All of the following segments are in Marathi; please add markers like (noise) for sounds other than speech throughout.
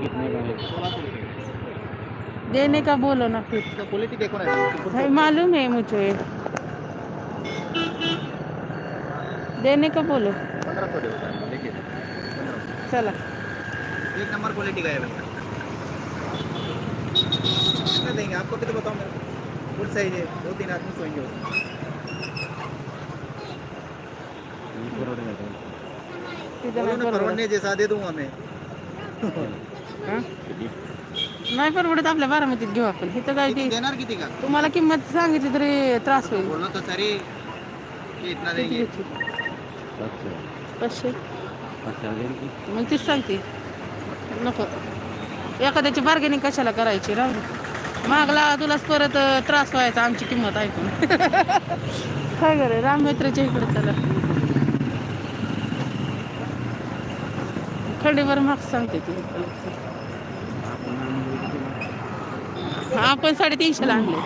कितने का है देने का बोलो ना फिर। क्वालिटी देखो ना भाई मालूम है मुझे। देने का बोलो। चला। एक नंबर क्वालिटी का है देंगे? आपको कितने बताओ मेरे को। फुल साइज़ है दो तीन आदमी सोएँगे उसमें। है परवड़ने जैसा दे दूँगा मैं? (laughs) नाही परवडत आपल्या बारामतीत घेऊ आपण. इथं काय ती देणार किती का? तुम्हाला किंमत सांगितली तरी त्रास होईल. तो कि इतना देंगे? पाचशे. मग तीच सांगते. नको. एखाद्याची बार्गेनिंग कशाला करायची? राहू दे. मागला तुलाच परत त्रास व्हायचा आमची किंमत ऐकून. (laughs) काय करे राम मित्राच्या इकडे चला. खंडीवर माग सांगते ती. आपण आपण साडेतीनशेला आणले.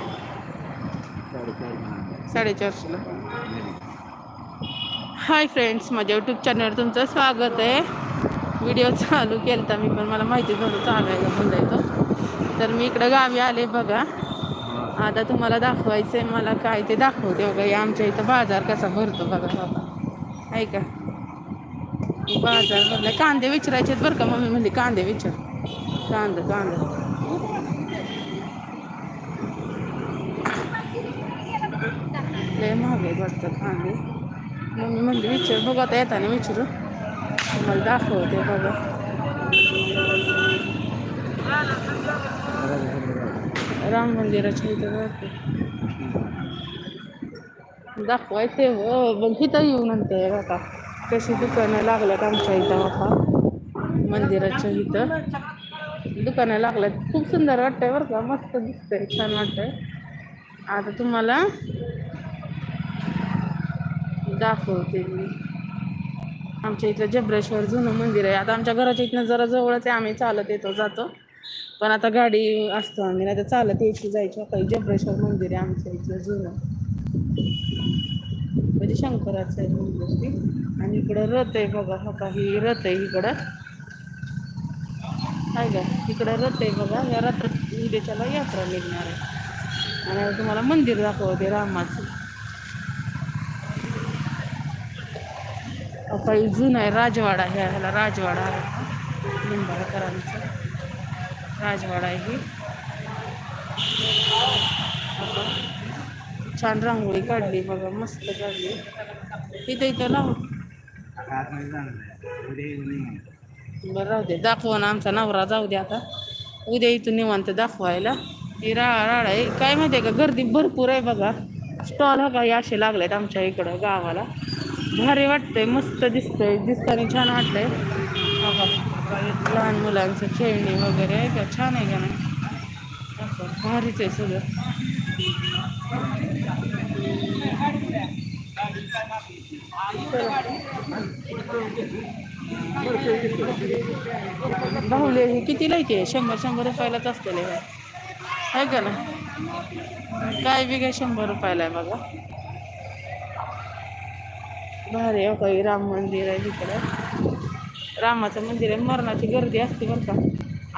साडेचारशेला. हाय फ्रेंड्स माझ्या यूट्यूब चॅनलवर तुमचं स्वागत आहे. व्हिडिओ चालू केला तर मी पण मला माहिती झालं चालायला बोलायचं. तर मी इकडं गावी आले बघा. आता तुम्हाला दाखवायचं आहे मला काय ते दाखवते बघा. आमच्या इथं बाजार कसा भरतो बघा बाबा. ऐका बाजार भरला कांदे विचारायचे बरं का? मम्मी म्हणली कांदे विचार. कांदा कांदा. लय महागे आहे वाटतं कांदे. मम्मी म्हणली विचार बघू आता येताना विचारू. तुम्हाला दाखवते बघा. राम मंदिराच्या इथं जाते दाखवायचे व हो, मग इथं येऊ नंतर आता कशी दुकानं लागल्यात आमच्या इथं आता मंदिराच्या इथं. दुकानं लागल्यात. खूप सुंदर वाटतंय बरं का. मस्त दिसतंय. छान वाटतंय. आता तुम्हाला दाखवते मी. आमच्या इथलं जबरेश्वर जुनं मंदिर आहे. आता आमच्या घराच्या इथनं जरा जवळच आहे. आम्ही चालत येतो जातो. पण आता गाडी असतो. आम्ही नाही तर चालत यायची जायची. काही जबरेश्वर मंदिर आहे आमच्या इथलं जुनं. म्हणजे शंकराचं आहे मंदिर आणि इकडं रथ आहे बघा हा काही रथ आहे इकडं. काय का इकडं रथ आहे बघा या रथात उद्याच्याला यात्रा निघणार आहे. आणि तुम्हाला मंदिर दाखवते रामाचं. काही जुनं आहे राजवाडा ह्या ह्याला राजवाडा आहे. निंबाळकरांचा. राजवाडा आहे छान रांगोळी काढली बघा मस्त काढली. इथं इथं लावू. बरं राहू दे दाखवा ना आमचा नवरा जाऊ दे आता. उद्या इथून निवांत दाखवायला. ही राळा राळ आहे. काय माहिती आहे का गर्दी भरपूर आहे बघा. स्टॉल हा काही असे लागलेत आमच्या इकडं गावाला. भारी वाटतंय मस्त दिसतंय दिसताना छान वाटतंय. बघा लहान मुलांचं खेळणी वगैरे आहे का? छान आहे का नाही? असं भारीच आहे सगळं. बाहुले हे कितीला येते शंभर शंभर रुपयालाच असतेले हे. आहे का ना? काय बी काय शंभर रुपयाला आहे बघा. भारी आहे हो काही राम मंदिर आहे तिकडं रामाचं मंदिर आहे मरणाची गर्दी असते बरं का.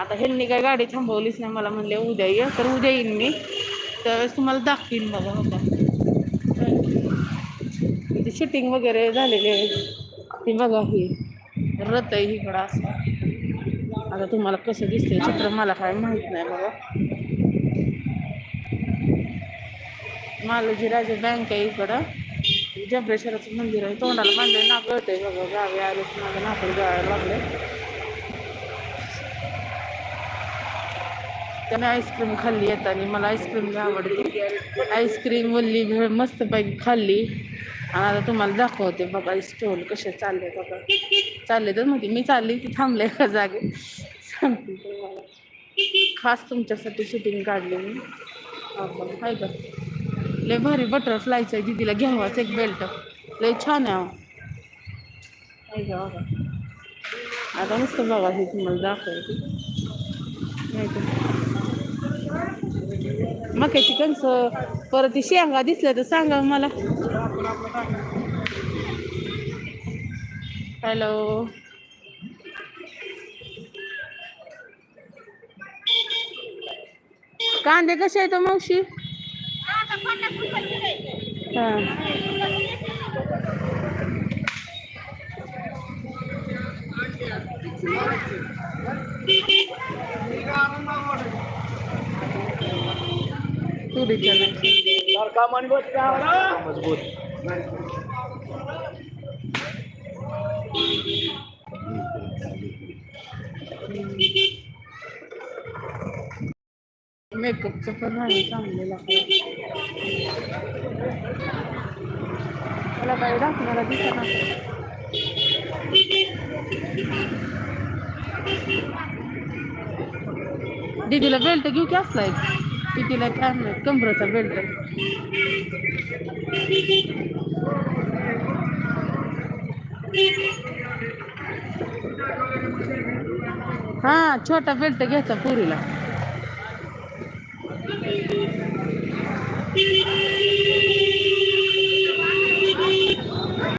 आता ह्यांनी काय गाडी थांबवलीच नाही मला म्हणले उद्या ये तर उद्या येईन मी. त्यावेळेस तुम्हाला शूटिंग वगैरे झालेले आहे. ती ही, रथ आहे आता तुम्हाला कसं दिसतंय चित्र मला काय माहित नाही बघा. मालोजी राजे बँक आहे इकडं. जबरेश्वराचं मंदिर आहे. तोंडाला बांधलंय ना कळतंय बघा. गावी आले की माझं गळायला लागले त्याने आईस्क्रीम खाल्ली येताना मला आईस्क्रीम लई आवडते. आईस्क्रीम वल्ली भेळ मस्तपैकी खाल्ली. आणि आता तुम्हाला दाखवते बघा स्टॉल कसे चालले बघा. चालले तर म्हणते मी चालली ती थांबले एका जागे. सांगते तुम्हाला. खास तुमच्यासाठी शूटिंग काढली मी. आपण हाय का? लय भारी बटरफ्लायचं आहे दिदीला घ्यावाच एक बेल्ट लय छान आहे अहो. का बघा? आता नुसतं बघा हे तुम्हाला दाखवते. नाही मक्याची कणस परत ती शेंगा दिसल्या तर सांगा मला. हॅलो कांदे कसे आहेत हो. मावशी हा तुरीच्या नाही मजबूत। मेकअपचं पण आहे चांगलं लागतं मला काही दाखवणारा दिसना दीदीला बेल्ट घेऊ की असला एक कितीला काय माहीत बेल्ट हा छोटा बेल्ट घ्यायचा पुरीला.